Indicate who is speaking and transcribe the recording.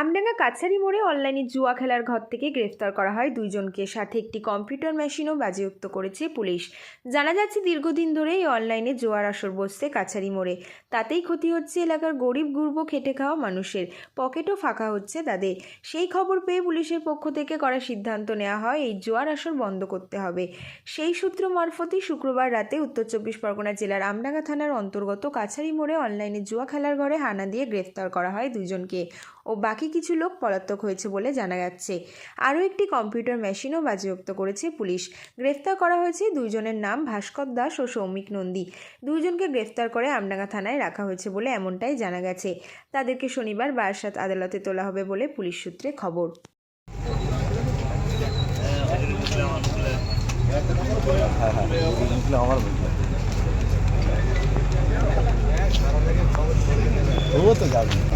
Speaker 1: আমডাঙ্গা কাছারি মোড়ে অনলাইনে জুয়া খেলার ঘর থেকে গ্রেফতার করা হয় দুইজনকে। সাথে একটি কম্পিউটার মেশিনও বাজেয়াপ্ত করেছে পুলিশ। জানা যাচ্ছে, দীর্ঘদিন ধরে এই অনলাইনে জোয়ার আসর বসছে কাছারি মোড়ে। তাতেই ক্ষতি হচ্ছে এলাকার গরিব, গুরব, খেটে খাওয়া মানুষের। পকেটও ফাঁকা হচ্ছে তাদের। সেই খবর পেয়ে পুলিশের পক্ষ থেকে করা সিদ্ধান্ত নেওয়া হয়, এই জোয়ার আসর বন্ধ করতে হবে। সেই সূত্র মারফতই শুক্রবার রাতে উত্তর চব্বিশ পরগনা জেলার আমডাঙ্গা থানার অন্তর্গত কাছারি মোড়ে অনলাইনে জুয়া খেলার ঘরে হানা দিয়ে গ্রেফতার করা হয় দুজনকে ও বাকি কিছু লোক পলাতক হয়েছে বলে জানা যাচ্ছে। আরও একটি কম্পিউটার মেশিনও বাজেয়াপ্ত করেছে পুলিশ। গ্রেফতার করা হয়েছে দুইজনের নাম ভাস্কর দাস ও সৌমিক নন্দী। দুইজনকে গ্রেফতার করে আমডাঙ্গা থানায় রাখা হয়েছে বলে এমনটাই জানা গেছে। তাদেরকে শনিবার বারাসাত আদালতে তোলা হবে বলে পুলিশ সূত্রে খবর।
Speaker 2: আমার তো যাবে।